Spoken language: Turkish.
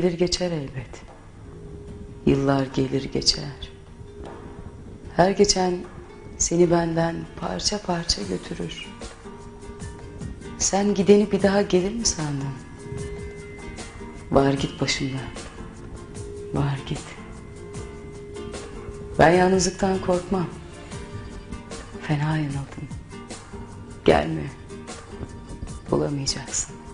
gelir geçer elbet. Yıllar gelir geçer. Her geçen seni benden parça parça götürür. Sen gideni bir daha gelir mi sandın? Var git başımdan. Var git. Ben yalnızlıktan korkmam. Fena yanıldım. Gelme. Bulamayacaksın.